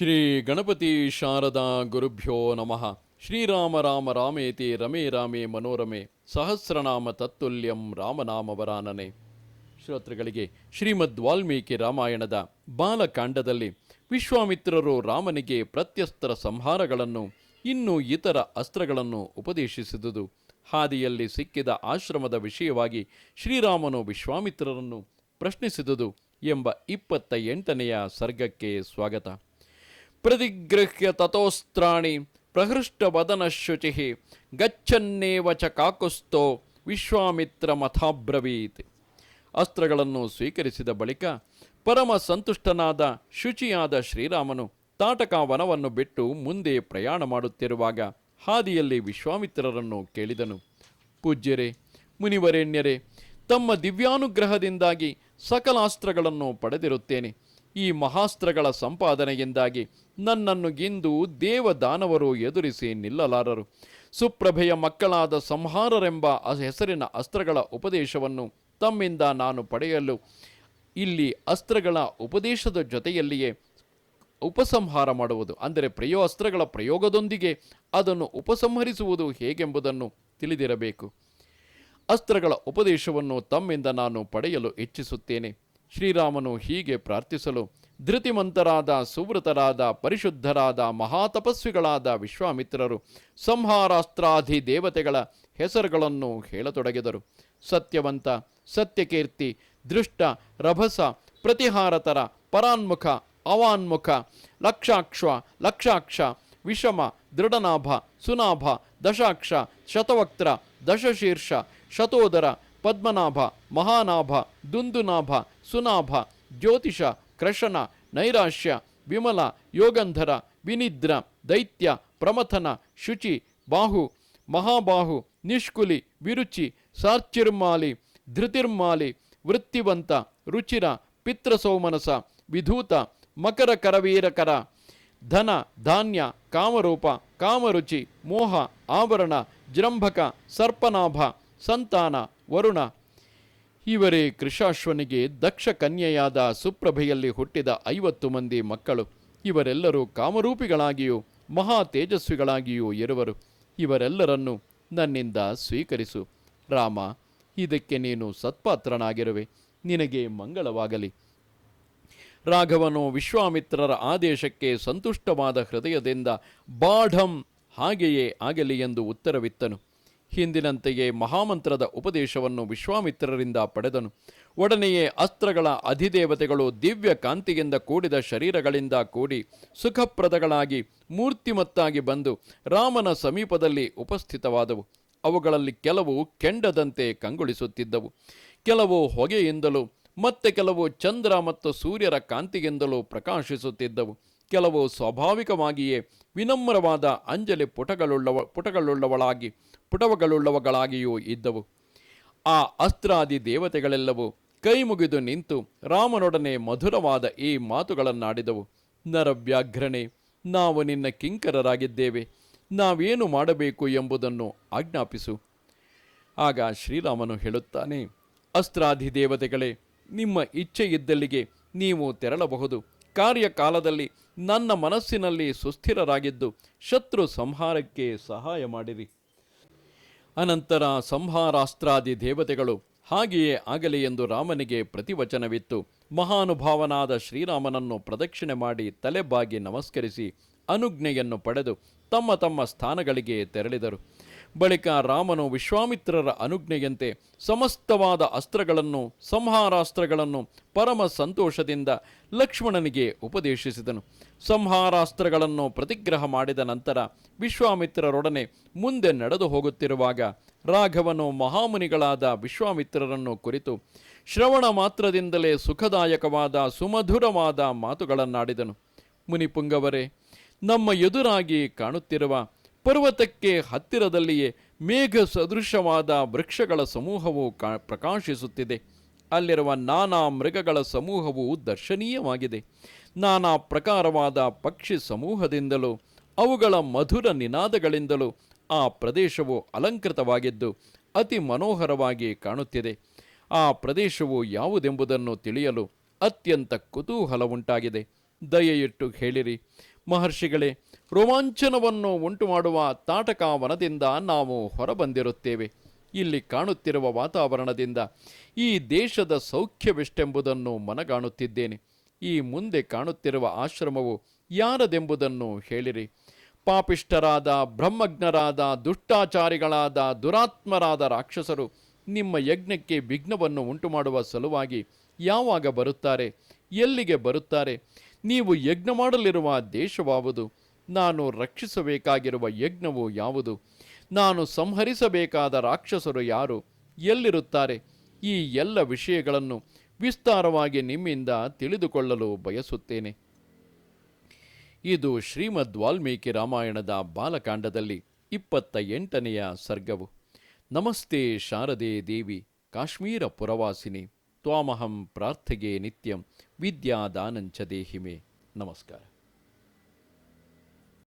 ಶ್ರೀ ಗಣಪತಿ ಶಾರದಾ ಗುರುಭ್ಯೋ ನಮಃ. ಶ್ರೀರಾಮ ರಾಮ ರಾಮೇತಿ ರಮೇ ರಾಮೇ ಮನೋರಮೆ ಸಹಸ್ರನಾಮ ತತ್ತುಲ್ಯಂ ರಾಮನಾಮವರಾನನೆ. ಶ್ರೋತೃಗಳಿಗೆ ಶ್ರೀಮದ್ ವಾಲ್ಮೀಕಿ ರಾಮಾಯಣದ ಬಾಲಕಾಂಡದಲ್ಲಿ ವಿಶ್ವಾಮಿತ್ರರು ರಾಮನಿಗೆ ಪ್ರತ್ಯಸ್ತರ ಸಂಹಾರಗಳನ್ನು, ಇನ್ನೂ ಇತರ ಅಸ್ತ್ರಗಳನ್ನು ಉಪದೇಶಿಸಿದುದು. ಹಾದಿಯಲ್ಲಿ ಸಿಕ್ಕಿದ ಆಶ್ರಮದ ವಿಷಯವಾಗಿ ಶ್ರೀರಾಮನು ವಿಶ್ವಾಮಿತ್ರರನ್ನು ಪ್ರಶ್ನಿಸಿದುದು ಎಂಬ ಇಪ್ಪತ್ತ ಎಂಟನೆಯ ಸರ್ಗಕ್ಕೆ ಸ್ವಾಗತ. ಪ್ರತಿಗೃಹ್ಯ ತಥೋಸ್ತ್ರಾಣಿ ಪ್ರಹೃಷ್ಟವದನ ಶುಚಿ ಗಚ್ಚನ್ನೇವ ಚ ಕಾಕುಸ್ತೋ ವಿಶ್ವಾಮಿತ್ರ ಮಥಾಬ್ರವೀತ್ ಅಸ್ತ್ರಗಳನ್ನು ಸ್ವೀಕರಿಸಿದ ಬಳಿಕ ಪರಮ ಸಂತುಷ್ಟನಾದ ಶುಚಿಯಾದ ಶ್ರೀರಾಮನು ತಾಟಕ ವನವನ್ನು ಬಿಟ್ಟು ಮುಂದೆ ಪ್ರಯಾಣ ಮಾಡುತ್ತಿರುವಾಗ ಹಾದಿಯಲ್ಲಿ ವಿಶ್ವಾಮಿತ್ರರನ್ನು ಕೇಳಿದನು. ಪೂಜ್ಯರೇ, ಮುನಿವರೇಣ್ಯರೇ, ತಮ್ಮ ದಿವ್ಯಾನುಗ್ರಹದಿಂದಾಗಿ ಸಕಲಾಸ್ತ್ರಗಳನ್ನು ಪಡೆದಿರುತ್ತೇನೆ. ಈ ಮಹಾಸ್ತ್ರಗಳ ಸಂಪಾದನೆಯಿಂದಾಗಿ ನನ್ನನ್ನು ಗಿಂದು ದೇವದಾನವರು ಎದುರಿಸಿ ನಿಲ್ಲಲಾರರು. ಸುಪ್ರಭೆಯ ಮಕ್ಕಳಾದ ಸಂಹಾರರೆಂಬ ಹೆಸರಿನ ಅಸ್ತ್ರಗಳ ಉಪದೇಶವನ್ನು ತಮ್ಮಿಂದ ನಾನು ಪಡೆಯಲು ಇಲ್ಲಿ ಅಸ್ತ್ರಗಳ ಉಪದೇಶದ ಜೊತೆಯಲ್ಲಿಯೇ ಉಪಸಂಹಾರ ಮಾಡುವುದು. ಅಂದರೆ ಪ್ರಯೋ, ಅಸ್ತ್ರಗಳ ಪ್ರಯೋಗದೊಂದಿಗೆ ಅದನ್ನು ಉಪಸಂಹರಿಸುವುದು ಹೇಗೆಂಬುದನ್ನು ತಿಳಿದಿರಬೇಕು. ಅಸ್ತ್ರಗಳ ಉಪದೇಶವನ್ನು ತಮ್ಮಿಂದ ನಾನು ಪಡೆಯಲು ಇಚ್ಛಿಸುತ್ತೇನೆ. ಶ್ರೀರಾಮನು ಹೀಗೆ ಪ್ರಾರ್ಥಿಸಲು ಧೃತಿಮಂತರಾದ ಸುವ್ರತರಾದ ಪರಿಶುದ್ಧರಾದ, ಮಹಾತಪಸ್ವಿಗಳಾದ ವಿಶ್ವಾಮಿತ್ರರು ಸಂಹಾರಾಸ್ತ್ರಾಧಿ ದೇವತೆಗಳ ಹೆಸರುಗಳನ್ನು ಹೇಳತೊಡಗಿದರು. ಸತ್ಯವಂತ, ಸತ್ಯಕೀರ್ತಿ, ದೃಷ್ಟ, ರಭಸ, ಪ್ರತಿಹಾರತರ, ಪರಾನ್ಮುಖ, ಅವಾನ್ಮುಖ, ಲಕ್ಷಾಕ್ಷ ಲಕ್ಷಾಕ್ಷ, ವಿಷಮ, ದೃಢನಾಭ, ಸುನಾಭ, ದಶಾಕ್ಷ, ಶತವಕ್ತ್ರ, ದಶಶೀರ್ಷ, ಶತೋದರ, ಪದ್ಮನಾಭ, ಮಹಾನಾಭ, ದುಂದುನಾಭ, ಸುನಾಭ, ಜ್ಯೋತಿಷ ಕ್ರಶನ, ನೈರಾಶ್ಯ, ವಿಮಲ, ಯೋಗಂಧರ, ವಿನಿದ್ರ, ದೈತ್ಯ, ಪ್ರಮಥನ, ಶುಚಿ, ಬಾಹು, ಮಹಾಬಾಹು, ನಿಷ್ಕುಲಿ, ವಿರುಚಿ, ಸಾರ್ಚಿರ್ಮಾಲಿ, ಧೃತಿರ್ಮಾಲಿ, ವೃತ್ತಿವಂತ, ರುಚಿರ ಪಿತೃಸೌಮನಸ ವಿಧೂತ ಮಕರ ಕರವೀರಕರ ಧನ, ಧಾನ್ಯ, ಕಾಮರೂಪ, ಕಾಮರುಚಿ, ಮೋಹ, ಆವರಣ ಜೃಂಭಕ ಸರ್ಪನಾಭ, ಸಂತಾನ, ವರುಣ ಇವರೇ ಕೃಷಾಶ್ವನಿಗೆ ದಕ್ಷ ಕನ್ಯೆಯಾದ ಸುಪ್ರಭೆಯಲ್ಲಿ ಹುಟ್ಟಿದ ಐವತ್ತು ಮಂದಿ ಮಕ್ಕಳು. ಇವರೆಲ್ಲರೂ ಕಾಮರೂಪಿಗಳಾಗಿಯೂ, ಮಹಾ ತೇಜಸ್ವಿಗಳಾಗಿಯೂ ಇರುವರು. ಇವರೆಲ್ಲರನ್ನು ನನ್ನಿಂದ ಸ್ವೀಕರಿಸು. ರಾಮ, ಇದಕ್ಕೆ ನೀನು ಸತ್ಪಾತ್ರನಾಗಿರುವೆ. ನಿನಗೆ ಮಂಗಳವಾಗಲಿ. ರಾಘವನು ವಿಶ್ವಾಮಿತ್ರರ ಆದೇಶಕ್ಕೆ ಸಂತುಷ್ಟವಾದ ಹೃದಯದಿಂದ, ಬಾಢಂ ಹಾಗೆಯೇ ಆಗಲಿ ಎಂದು ಉತ್ತರವಿತ್ತನು. ಹಿಂದಿನಂತೆಯೇ ಮಹಾಮಂತ್ರದ ಉಪದೇಶವನ್ನು ವಿಶ್ವಾಮಿತ್ರರಿಂದ ಪಡೆದನು. ಒಡನೆಯೇ ಅಸ್ತ್ರಗಳ ಅಧಿದೇವತೆಗಳು ದಿವ್ಯ ಕಾಂತಿಯಿಂದ ಕೂಡಿದ ಶರೀರಗಳಿಂದ ಕೂಡಿ ಸುಖಪ್ರದಗಳಾಗಿ ಮೂರ್ತಿಮತ್ತಾಗಿ ಬಂದು ರಾಮನ ಸಮೀಪದಲ್ಲಿ ಉಪಸ್ಥಿತವಾದವು. ಅವುಗಳಲ್ಲಿ ಕೆಲವು ಕೆಂಡದಂತೆ ಕಂಗೊಳಿಸುತ್ತಿದ್ದವು. ಕೆಲವು ಹೊಗೆಯಿಂದಲೂ, ಮತ್ತೆ ಕೆಲವು ಚಂದ್ರ ಮತ್ತು ಸೂರ್ಯರ ಕಾಂತಿಯಿಂದಲೂ ಪ್ರಕಾಶಿಸುತ್ತಿದ್ದವು. ಕೆಲವು ಸ್ವಾಭಾವಿಕವಾಗಿಯೇ ವಿನಮ್ರವಾದ ಅಂಜಲಿ ಪುಟಗಳುಳ್ಳವ, ಪುಟಗಳುಳ್ಳವಳಾಗಿ ಪುಟವಗಳುಳ್ಳವಗಳಾಗಿಯೂ ಇದ್ದವು. ಆ ಅಸ್ತ್ರಾದಿ ದೇವತೆಗಳೆಲ್ಲವೂ ಕೈ ಮುಗಿದು ನಿಂತು ರಾಮನೊಡನೆ ಮಧುರವಾದ ಈ ಮಾತುಗಳನ್ನಾಡಿದವು. ನರವ್ಯಾಘ್ರಣೆ ನಾವು ನಿನ್ನ ಕಿಂಕರರಾಗಿದ್ದೇವೆ. ನಾವೇನು ಮಾಡಬೇಕು ಎಂಬುದನ್ನು ಆಜ್ಞಾಪಿಸು. ಆಗ ಶ್ರೀರಾಮನು ಹೇಳುತ್ತಾನೆ ಅಸ್ತ್ರಾಧಿ ದೇವತೆಗಳೇ, ನಿಮ್ಮ ಇಚ್ಛೆ ಇದ್ದಲ್ಲಿಗೆ ನೀವು ತೆರಳಬಹುದು. ಕಾರ್ಯಕಾಲದಲ್ಲಿ ನನ್ನ ಮನಸ್ಸಿನಲ್ಲಿ ಸುಸ್ಥಿರರಾಗಿದ್ದು ಶತ್ರು ಸಂಹಾರಕ್ಕೆ ಸಹಾಯ ಮಾಡಿರಿ. ಅನಂತರ ಸಂಹಾರಾಸ್ತ್ರಾದಿ ದೇವತೆಗಳು ಹಾಗೆಯೇ ಆಗಲಿ ಎಂದು ರಾಮನಿಗೆ ಪ್ರತಿವಚನವಿತ್ತು. ಮಹಾನುಭಾವನಾದ ಶ್ರೀರಾಮನನ್ನು ಪ್ರದಕ್ಷಿಣೆ ಮಾಡಿ ತಲೆಬಾಗಿ ನಮಸ್ಕರಿಸಿ ಅನುಜ್ಞೆಯನ್ನು ಪಡೆದು ತಮ್ಮ ತಮ್ಮ ಸ್ಥಾನಗಳಿಗೆ ತೆರಳಿದರು. ಬಳಿಕ ರಾಮನು ವಿಶ್ವಾಮಿತ್ರರ ಅನುಜ್ಞೆಯಂತೆ ಸಮಸ್ತವಾದ ಅಸ್ತ್ರಗಳನ್ನು, ಸಂಹಾರಾಸ್ತ್ರಗಳನ್ನು ಪರಮ ಸಂತೋಷದಿಂದ ಲಕ್ಷ್ಮಣನಿಗೆ ಉಪದೇಶಿಸಿದನು. ಸಂಹಾರಾಸ್ತ್ರಗಳನ್ನು ಪ್ರತಿಗ್ರಹ ಮಾಡಿದ ನಂತರ ವಿಶ್ವಾಮಿತ್ರರೊಡನೆ ಮುಂದೆ ನಡೆದು ಹೋಗುತ್ತಿರುವಾಗ ರಾಘವನು ಮಹಾಮುನಿಗಳಾದ ವಿಶ್ವಾಮಿತ್ರರನ್ನು ಕುರಿತು ಶ್ರವಣ ಮಾತ್ರದಿಂದಲೇ ಸುಖದಾಯಕವಾದ ಸುಮಧುರವಾದ ಮಾತುಗಳನ್ನಾಡಿದನು. ಮುನಿಪುಂಗವರೇ, ನಮ್ಮ ಎದುರಾಗಿ ಕಾಣುತ್ತಿರುವ ಪರ್ವತಕ್ಕೆ ಹತ್ತಿರದಲ್ಲಿಯೇ ಮೇಘ ಸದೃಶವಾದ ವೃಕ್ಷಗಳ ಸಮೂಹವು ಕಾ, ಪ್ರಕಾಶಿಸುತ್ತಿದೆ. ಅಲ್ಲಿರುವ ನಾನಾ ಮೃಗಗಳ ಸಮೂಹವು ದರ್ಶನೀಯವಾಗಿದೆ. ನಾನಾ ಪ್ರಕಾರವಾದ ಪಕ್ಷಿ ಸಮೂಹದಿಂದಲೂ, ಅವುಗಳ ಮಧುರ ನಿನಾದಗಳಿಂದಲೂ ಆ ಪ್ರದೇಶವು ಅಲಂಕೃತವಾಗಿದ್ದು ಅತಿ ಮನೋಹರವಾಗಿ ಕಾಣುತ್ತಿದೆ. ಆ ಪ್ರದೇಶವು ಯಾವುದೆಂಬುದನ್ನು ತಿಳಿಯಲು ಅತ್ಯಂತ ಕುತೂಹಲ ಉಂಟಾಗಿದೆ ದಯೆಯಿಟ್ಟು ಹೇಳಿರಿ, ಮಹರ್ಷಿಗಳೇ ರೋಮಾಂಚನವನ್ನು ಉಂಟು ಮಾಡುವ ತಾಟಕ ವನದಿಂದ ನಾವು ಹೊರಬಂದಿರುತ್ತೇವೆ. ಇಲ್ಲಿ ಕಾಣುತ್ತಿರುವ ವಾತಾವರಣದಿಂದ ಈ ದೇಶದ ಸೌಖ್ಯವೆಷ್ಟೆಂಬುದನ್ನು ಮನಗಾಣುತ್ತಿದ್ದೇನೆ. ಈ ಮುಂದೆ ಕಾಣುತ್ತಿರುವ ಆಶ್ರಮವು ಯಾರದೆಂಬುದನ್ನು ಹೇಳಿರಿ. ಪಾಪಿಷ್ಟರಾದ ಬ್ರಹ್ಮಜ್ಞರಾದ, ದುಷ್ಟಾಚಾರಿಗಳಾದ, ದುರಾತ್ಮರಾದ ರಾಕ್ಷಸರು ನಿಮ್ಮ ಯಜ್ಞಕ್ಕೆ ವಿಘ್ನವನ್ನು ಉಂಟುಮಾಡುವ ಸಲುವಾಗಿ ಯಾವಾಗ ಬರುತ್ತಾರೆ? ಎಲ್ಲಿಗೆ ಬರುತ್ತಾರೆ? ನೀವು ಯಜ್ಞ ಮಾಡಲಿರುವ ದೇಶವಾವುದು. ನಾನು ರಕ್ಷಿಸಬೇಕಾಗಿರುವ ಯಜ್ಞವು ಯಾವುದು? ನಾನು ಸಂಹರಿಸಬೇಕಾದ ರಾಕ್ಷಸರು ಯಾರು? ಎಲ್ಲಿರುತ್ತಾರೆ? ಈ ಎಲ್ಲ ವಿಷಯಗಳನ್ನು ವಿಸ್ತಾರವಾಗಿ ನಿಮ್ಮಿಂದ ತಿಳಿದುಕೊಳ್ಳಲು ಬಯಸುತ್ತೇನೆ. ಇದು ಶ್ರೀಮದ್ ವಾಲ್ಮೀಕಿ ರಾಮಾಯಣದ ಬಾಲಕಾಂಡದಲ್ಲಿ ಇಪ್ಪತ್ತ ಎಂಟನೆಯ ಸರ್ಗವು. ನಮಸ್ತೆ ಶಾರದೆ ದೇವಿ, ಕಾಶ್ಮೀರ ಪುರವಾಸಿನಿ, ತ್ವಾಮಹಂ ಪ್ರಾರ್ಥಗೆ ನಿತ್ಯಂ ವಿದ್ಯಾದಾನಂಚ ದೇಹಿಮೆ. ನಮಸ್ಕಾರ.